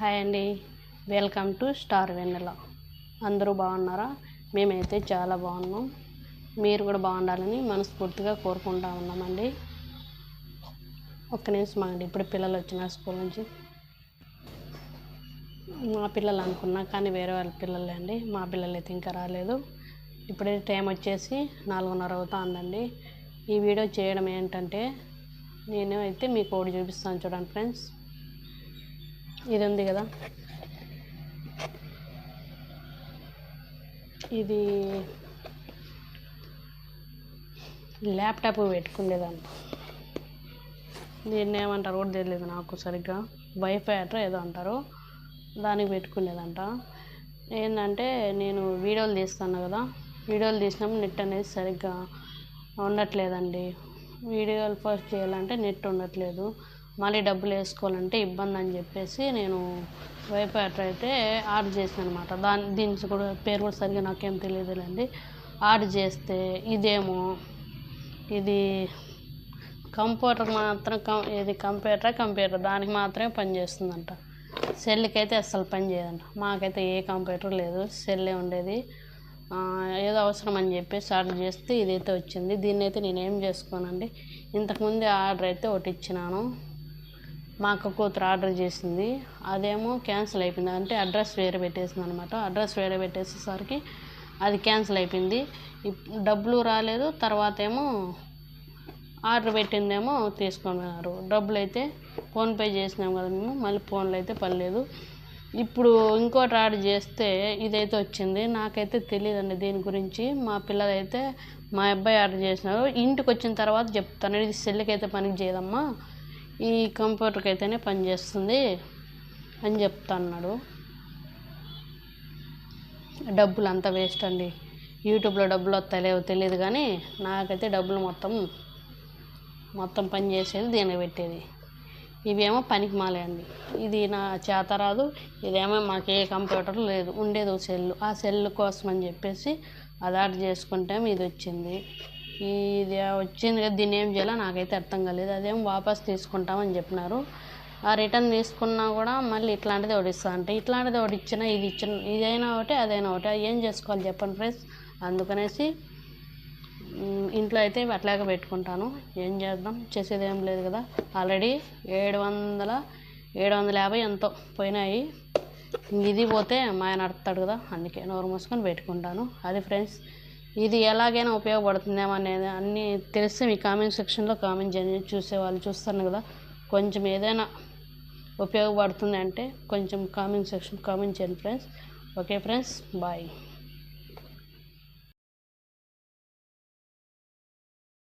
Hi అండి. Welcome to star Vennela. అందరూ బాగున్నారా? మేమైతే చాలా బాగున్నాం. మీరు కూడా బాగుండాలని మనస్ఫూర్తిగా కోరుకుంటా ఉన్నామండి. ఒక్క నిమిషం అండి ఇప్పుడు పిల్లలు వచ్చినారు స్కూల్ నుంచి. మా పిల్లలు అనుకున్నా కానీ వేరే వాళ్ళ పిల్లలే అండి. మా పిల్లలు అయితే ఇంకా రాలేదు. ఇప్పుడే టైం వచ్చేసి నాలుగున్నర అవుతా ఉందండి ఈ వీడియో చేయడం ఏంటంటే నేను అయితే మీకు ఒకటి చూపిస్తాను చూడండి ఫ్రెండ్స్. ఇది ఉంది కదా. ఇది ల్యాప్టాప్ పెట్టుకునేదాన్ని. దీన్ని ఏమంటారు కూడా తెలియదు నాకు సరిగ్గా. వైఫై అట్రా ఏదో అంటారు దానికి పెట్టుకునేదంట. ఏంటంటే నేను వీడియోలు తీస్తాను కదా వీడియోలు తీసినప్పుడు నెట్ అనేది సరిగ్గా ఉండట్లేదండి. వీడియోలు ఫస్ట్ చేయాలంటే నెట్ ఉండట్లేదు. మళ్ళీ డబ్బులు వేసుకోవాలంటే ఇబ్బంది అని చెప్పేసి నేను వైఫై అట్రా అయితే ఆర్డర్ చేసాను అనమాట దాని దీని కూడా పేరు కూడా సరిగ్గా నాకేం తెలియదులేండి. ఆర్డర్ చేస్తే ఇదేమో ఇది కంప్యూటర్ మాత్రం కం ఇది కంప్యూటర్ కంప్యూటర్ దానికి మాత్రమే పనిచేస్తుందంట సెల్కి అయితే అస్సలు పని చేయదంట. మాకైతే ఏ కంప్యూటర్ లేదు సెల్లే ఉండేది. ఏదో అవసరం అని చెప్పేసి ఆర్డర్ చేస్తే ఇదైతే వచ్చింది. దీన్ని అయితే నేను ఏం చేసుకోనండి. ఇంతకుముందే ఆర్డర్ అయితే ఒకటి ఇచ్చినాను. మా అక్క కూతురు ఆర్డర్ చేసింది. అదేమో క్యాన్సిల్ అయిపోయింది. అంటే అడ్రస్ వేరే పెట్టేసింది అనమాట అడ్రస్ వేరే పెట్టేసేసరికి అది క్యాన్సిల్ అయిపోయింది. డబ్బులు రాలేదు. తర్వాత ఏమో ఆర్డర్ పెట్టిందేమో తీసుకున్నారు. డబ్బులు అయితే ఫోన్పే చేసినాం కదా మేము. మళ్ళీ ఫోన్లో అయితే పర్లేదు ఇప్పుడు ఇంకోటి ఆర్డర్ చేస్తే ఇదైతే వచ్చింది. నాకైతే తెలియదండి దీని గురించి. మా పిల్లలైతే మా అబ్బాయి ఆర్డర్ చేసినారు. ఇంటికి వచ్చిన తర్వాత చెప్తాను. ఇది సెల్లుకైతే పనికి చేయదమ్మా. ఈ కంప్యూటర్కి అయితేనే పనిచేస్తుంది అని చెప్తా అన్నాడు డబ్బులు అంతా వేస్ట్ అండి. యూట్యూబ్లో డబ్బులు వస్తాయో తెలియదు కానీ నాకైతే డబ్బులు మొత్తం మొత్తం పని చేసేది దీనికి పెట్టేది. ఇవేమో పనికి మాలే అండి. ఇది నా చేత రాదు ఇదేమో మాకు ఏ కంప్యూటర్ లేదు ఉండేది ఒక సెల్ ఆ సెల్ కోసం అని చెప్పేసి అది ఆర్డర్ చేసుకుంటే ఇది వచ్చింది ఇది వచ్చింది కదా దీన్ని ఏం చేయాలో నాకైతే అర్థం కాలేదు. అదేం వాపస్ తీసుకుంటామని చెప్పినారు. ఆ రిటర్న్ తీసుకున్నా కూడా మళ్ళీ ఇట్లాంటిది ఒకటి ఇస్తా అంటే ఇట్లాంటిది ఒకటి ఇచ్చినా ఇది ఇచ్చిన ఇదైనా ఒకటి అదైనా ఒకటి. ఏం చేసుకోవాలి చెప్పండి ఫ్రెండ్స్? అందుకనేసి ఇంట్లో అయితే అట్లాగే పెట్టుకుంటాను. ఏం చేద్దాం? చేసేది ఏం లేదు కదా. ఆల్రెడీ ఏడు వందల ఏడు వందల యాభై ఎంతో పోయినాయి. ఇది పోతే మా ఆయన అడతాడు కదా అందుకే నోరు మూసుకొని పెట్టుకుంటాను. అది ఫ్రెండ్స్ ఇది ఎలాగైనా ఉపయోగపడుతుందేమో అనేది అన్నీ తెలిస్తే మీ కామెంట్ సెక్షన్లో కామెంట్ చేయండి. చూసేవాళ్ళు చూస్తాను కదా. కొంచెం ఏదైనా ఉపయోగపడుతుంది అంటే కొంచెం కామెంట్ సెక్షన్ కామెంట్ చేయండి ఫ్రెండ్స్. Okay friends bye.